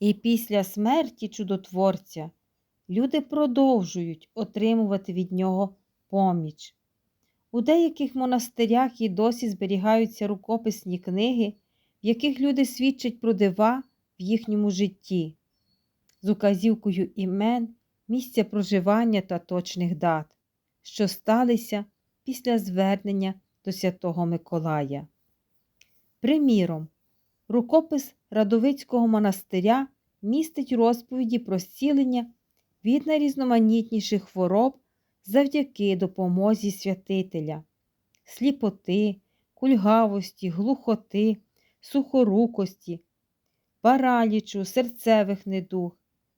І після смерті чудотворця люди продовжують отримувати від нього поміч. У деяких монастирях і досі зберігаються рукописні книги, в яких люди свідчать про дива в їхньому житті, з указівкою імен, місця проживання та точних дат, що сталися після звернення до Святого Миколая. Приміром, рукопис Радовицького монастиря містить розповіді про зцілення від найрізноманітніших хвороб завдяки допомозі святителя, сліпоти, кульгавості, глухоти, сухорукості, паралічу, серцевих недуг,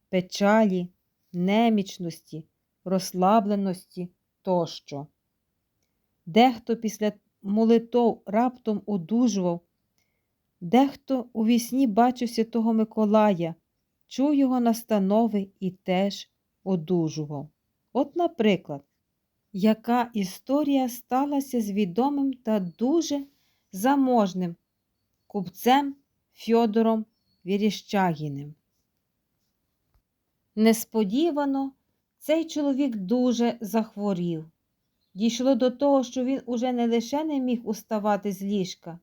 печалі, немічності, розслабленості тощо. Дехто після молитов раптом одужував, дехто у вісні бачив Святого Миколая, чув його настанови і теж одужував. От, наприклад, яка історія сталася з відомим та дуже заможним купцем Фьодором Віріщагіним. Несподівано цей чоловік дуже захворів. Дійшло до того, що він уже не лише не міг уставати з ліжка,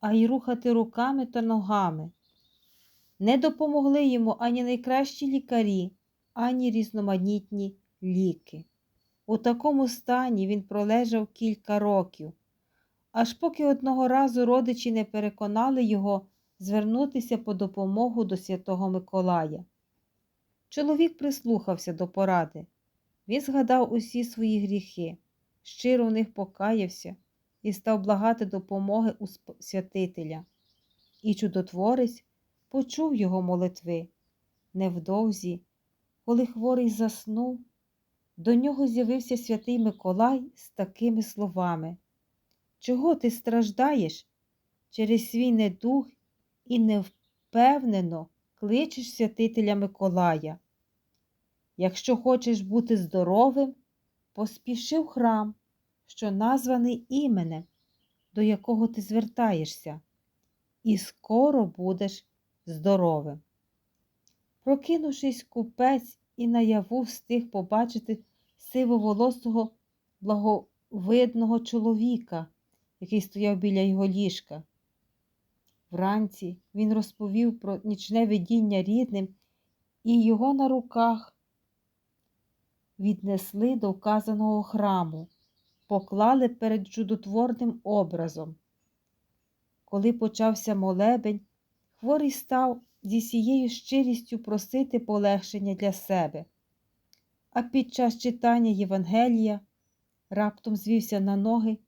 а й рухати руками та ногами. Не допомогли йому ані найкращі лікарі, ані різноманітні ліки. У такому стані він пролежав кілька років, аж поки одного разу родичі не переконали його звернутися по допомогу до Святого Миколая. Чоловік прислухався до поради. Він згадав усі свої гріхи, щиро в них покаявся і став благати допомоги у святителя. І чудотворець почув його молитви. Невдовзі, коли хворий заснув, до нього з'явився святий Миколай з такими словами Чого ти страждаєш через свій недух і невпевнено кличеш святителя Миколая? Якщо хочеш бути здоровим, поспіши в храм, що названий іменем, до якого ти звертаєшся, і скоро будеш здоровим. Прокинувшись купець і наяву встиг побачити сивоволосого благовидного чоловіка, який стояв біля його ліжка. Вранці він розповів про нічне видіння рідним, і його на руках віднесли до вказаного храму, поклали перед чудотворним образом. Коли почався молебень, хворий став зі сією щирістю просити полегшення для себе, а під час читання Євангелія раптом звівся на ноги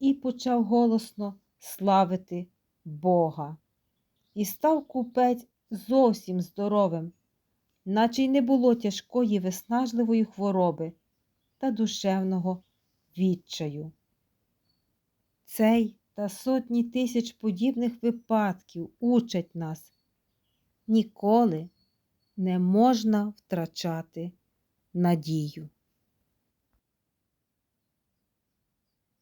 і почав голосно славити Бога. І став купець зовсім здоровим, наче й не було тяжкої виснажливої хвороби та душевного відчаю. Цей та сотні тисяч подібних випадків учать нас. Ніколи не можна втрачати надію.